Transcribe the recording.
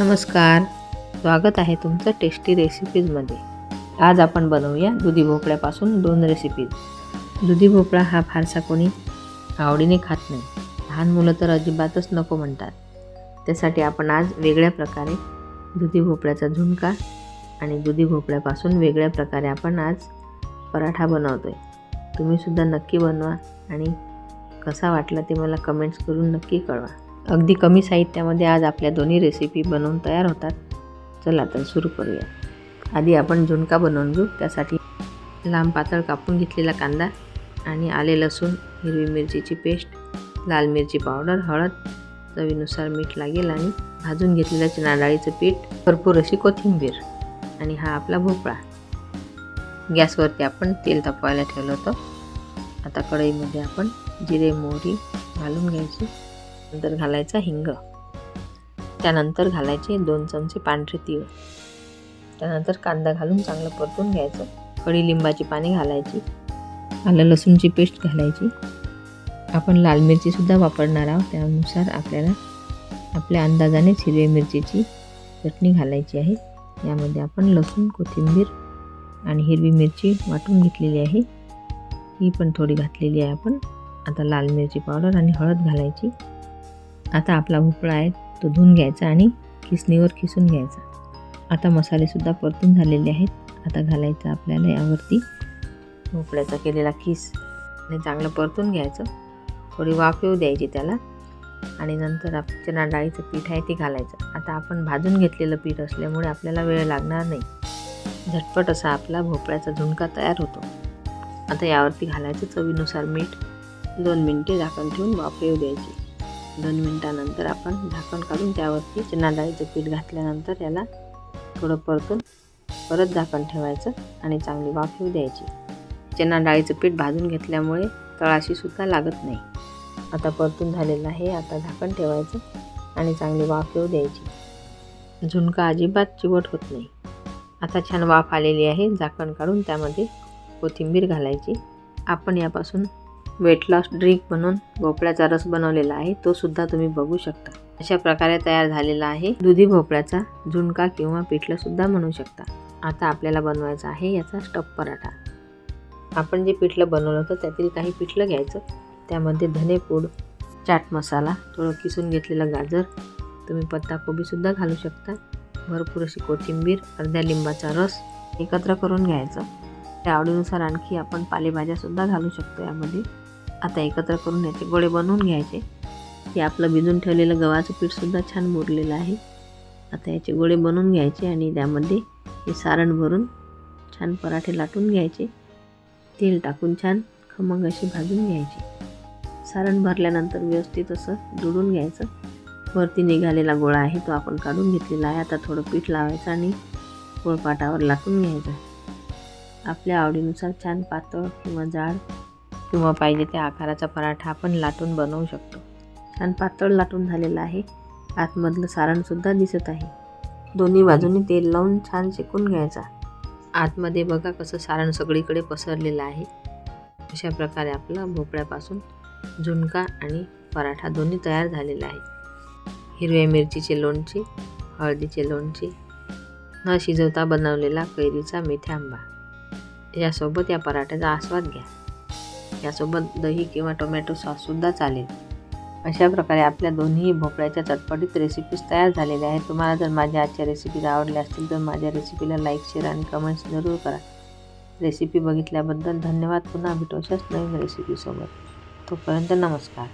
नमस्कार. स्वागत आहे तुमचं टेस्टी रेसिपीजमध्ये. आज आपण बनवूया दुधी भोपळ्यापासून दोन रेसिपीज. दुधी भोपळा हा फारसा कोणी आवडीने खात नाही. लहान मुलं तर अजिबातच नको म्हणतात. त्यासाठी आपण आज वेगळ्या प्रकारे दुधी भोपळ्याचा झुणका आणि दुधी भोपळ्यापासून वेगळ्या प्रकारे आपण आज पराठा बनवतो आहे तुम्हीसुद्धा नक्की बनवा आणि कसा वाटला ते मला कमेंट्स करून नक्की कळवा. अगदी कमी साहित्यामध्ये आज आपल्या दोन्ही रेसिपी बनवून तयार होतात. चला तर सुरू करूया. आधी आपण झुणका बनवून घेऊ. त्यासाठी लांब पातळ कापून घेतलेला कांदा आणि आले लसूण हिरवी मिरचीची पेस्ट लाल मिरची पावडर हळद चवीनुसार मीठ लागेल आणि भाजून घेतलेलं चणा डाळीचं पीठ भरपूर अशी कोथिंबीर आणि हा आपला भोपळा. गॅसवरती आपण तेल तापवायला ठेवलं होतं. आता कढईमध्ये आपण जिरे मोहरी घालून घ्यायची. नंतर घालायचा हिंग. त्यानंतर घालायचे दोन चमचे पांढरे तीळ. त्यानंतर कांदा घालून चांगलं परतून घ्यायचं. कडीलिंबाची पाने घालायची. आलं लसूणची पेस्ट घालायची. आपण लाल मिरचीसुद्धा वापरणार आहोत. त्यानुसार आपल्याला आपल्या अंदाजानेच हिरव्या मिरचीची चटणी घालायची आहे. यामध्ये आपण लसूण कोथिंबीर आणि हिरवी मिरची वाटून घेतलेली आहे. ही पण थोडी घातलेली आहे आपण. आता लाल मिरची पावडर आणि हळद घालायची. आता आपला भोपळा आहे तो धुवून घ्यायचा आणि खिसणीवर खिसून घ्यायचा. आता मसालेसुद्धा परतून झालेले आहेत. आता घालायचं आपल्याला यावरती भोपळ्याचा केलेला खिस. आणि चांगलं परतून घ्यायचं. थोडी वाफ येऊ द्यायची त्याला. आणि नंतर आप चणा डाळीचं पीठ आहे ते घालायचं. आता आपण भाजून घेतलेलं पीठ असल्यामुळे आपल्याला वेळ लागणार नाही. झटपट असा आपला भोपळ्याचा झुणका तयार होतो. आता यावरती घालायचं चवीनुसार मीठ. दोन मिनटे झाकण ठेवून वाफ येऊ द्यायची. दोन मिनटानंतर आपण झाकण काढून त्यावरती चना डाळीचं पीठ घातल्यानंतर याला थोडं परतून परत झाकण ठेवायचं आणि चांगली वाफ येऊ द्यायची. चना डाळीचं पीठ भाजून घेतल्यामुळे तळाशीसुद्धा लागत नाही. आता परतून झालेलं आहे आता झाकण ठेवायचं आणि चांगली वाफ येऊ द्यायची. झुणका अजिबात चिवट होत नाही. आता छान वाफ आलेली आहे झाकण काढून त्यामध्ये कोथिंबीर घालायची. आपण यापासून वेट लॉस ड्रिंक म्हणून भोपळ्याचा रस बनवलेला आहे तो सुद्धा तुम्ही बघू शकता. अशा प्रकारे तयार झालेला आहे. दुधी भोपळ्याचा झुणका किंवा पिठलं सुद्धा म्हणू शकता. आता आपल्याला बनवायचा आहे याचा स्टफ पराठा. आपण जे पिठलं बनवलं होतं त्यातील काही पिठलं घ्यायचं. त्यामध्ये धनेपूड चाट मसाला थोडं किसून घेतलेलं गाजर तुम्ही पत्ताकोबीसुद्धा घालू शकता. भरपूर अशी कोथिंबीर अर्ध्या लिंबाचा रस एकत्र करून घ्यायचं. त्या आवडीनुसार आणखी आपण पालेभाज्यासुद्धा घालू शकतो यामध्ये. आता एकत्र करून याचे गोळे बनवून घ्यायचे. हे आपलं भिजून ठेवलेलं गव्हाचं पीठसुद्धा छान मुरलेलं आहे. आता याचे गोळे बनवून घ्यायचे आणि त्यामध्ये हे सारण भरून छान पराठे लाटून घ्यायचे. तेल टाकून छान खमंग असे भाजून घ्यायचे. सारण भरल्यानंतर व्यवस्थित असं जुडून घ्यायचं. वरती निघालेला गोळा आहे तो आपण काढून घेतलेला आहे. आता थोडं पीठ लावायचं आणि पोळपाटावर लाटून घ्यायचं. आपल्या आवडीनुसार छान पातळ किंवा जाड किंवा पाहिजे त्या आकाराचा पराठा आपण लाटून बनवू शकतो. छान पातळ लाटून झालेला आहे. आतमधलं सारणसुद्धा दिसत आहे. दोन्ही बाजूनी तेल लावून छान शेकून घ्यायचा. आतमध्ये बघा कसं सारण सगळीकडे पसरलेलं आहे. अशा प्रकारे आपला भोपळ्यापासून झुणका आणि पराठा दोन्ही तयार झालेला आहे हिरव्या मिरचीचे लोणचे हळदीचे लोणचे न शिजवता बनवलेला कैरीचा मेथ्या आंबा. यासोबत या पराठ्याचा आस्वाद घ्या. यासोबत दही किंवा टोमॅटो सॉससुद्धा चालेल. अशा प्रकारे आपल्या दोन्ही भोपळ्याच्या चटपटीत रेसिपीज तयार झालेल्या आहेत. तुम्हाला जर माझ्या आजच्या रेसिपीज आवडल्या असतील तर माझ्या रेसिपीला लाईक शेअर आणि कमेंट्स जरूर करा. रेसिपी बघितल्याबद्दल धन्यवाद. पुन्हा भेटू अशाच नवीन रेसिपीसोबत तोपर्यंत नमस्कार.